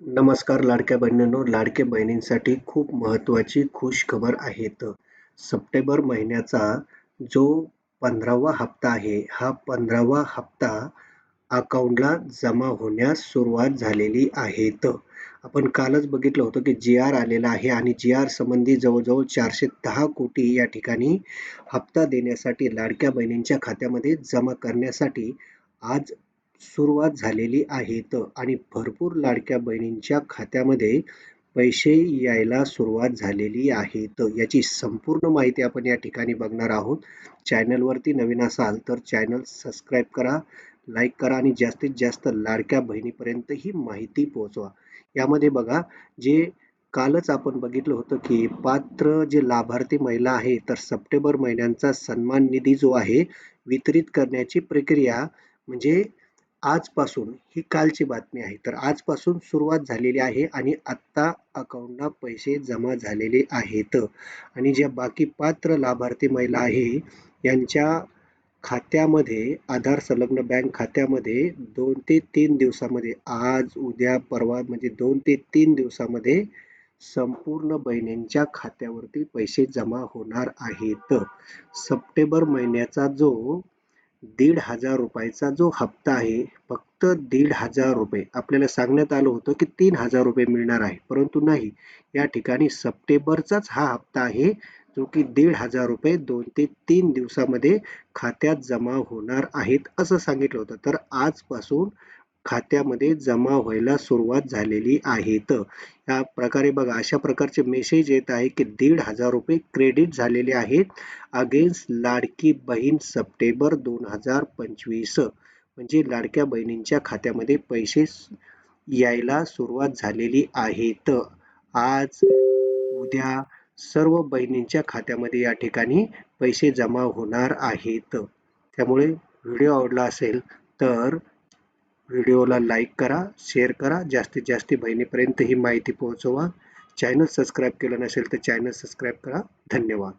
नमस्कार लाडक्या बहिणींनो लाडक्या बहिणींसाठी खूप महत्त्वाची खुश खबर आहेत सप्टेंबर महिन्याचा जो पंधरावा हप्ता आहे हा पंधरावा हप्ता अकाउंटला जमा होण्यास सुरुवात झालेली आहेत आपण कालच बघितलं होतं की जी आर आलेला आहे आणि जी आर संबंधी जवळजवळ चारशे दहा कोटी या ठिकाणी हप्ता देण्यासाठी लाडक्या बहिणींच्या खात्यामध्ये जमा करण्यासाठी आज सुरुवात झालेली आहे आणि भरपूर लाडक्या बहिणींच्या खात्यामध्ये पैसे यायला सुरुवात झालेली आहे तर याची संपूर्ण माहिती आपण या ठिकाणी बघणार आहोत. चॅनलवरती नवीन असाल तर चॅनल सबस्क्राईब करा लाईक करा आणि जास्तीत जास्त लाडक्या बहिणीपर्यंत ही माहिती पोहोचवा. यामध्ये बघा जे कालच आपण बघितलं होतं की पात्र जे लाभार्थी महिला आहे तर सप्टेंबर महिन्यांचा सन्मान निधी जो आहे वितरित करण्याची प्रक्रिया म्हणजे आजपासून ही कालची बातमी आहे. तर आजपासून सुरुवात झालेली आहे आणि आत्ता अकाउंटला पैसे जमा झालेले आहेत. आणि ज्या बाकी पात्र लाभार्थी महिला आहे यांच्या खात्यामध्ये आधार संलग्न बँक खात्यामध्ये दोन ते तीन दिवसामध्ये आज उद्या परवा म्हणजे दोन ते तीन दिवसामध्ये संपूर्ण बहिणींच्या खात्यावरती पैसे जमा होणार आहेत. सप्टेंबर महिन्याचा जो दीड हजार रुपयाचा जो हप्ता आहे फक्त दीड हजार रुपये. आपल्याला सांगण्यात आलं होतं की तीन हजार रुपये मिळणार आहे. परंतु नाही. या ठिकाणी सप्टेंबरचाच हा हप्ता आहे जो की दीड हजार रुपये दोन ते तीन दिवसामध्ये खात्यात जमा होणार आहेत असं सांगितलं होतं. तर आजपासून खात्यामध्ये जमा व्हायला सुरुवात झालेली आहे तर या प्रकारे बघा अशा प्रकारचे मेसेज येत आहे की दीड हजार रुपये क्रेडिट झालेले आहेत अगेन्स्ट लाडकी बहीण सप्टेंबर दोन हजार पंचवीस. म्हणजे लाडक्या बहिणींच्या खात्यामध्ये पैसे यायला सुरुवात झालेली आहे तर आज उद्या सर्व बहिणींच्या खात्यामध्ये या ठिकाणी पैसे जमा होणार आहेत. त्यामुळे व्हिडिओ आवडला असेल तर व्हिडिओला लाईक करा शेअर करा. जास्तीत जास्त बहिणीपर्यंत ही माहिती पोहोचवा. चॅनल सबस्क्राईब केलं नसेल तर चॅनल सबस्क्राईब करा. धन्यवाद.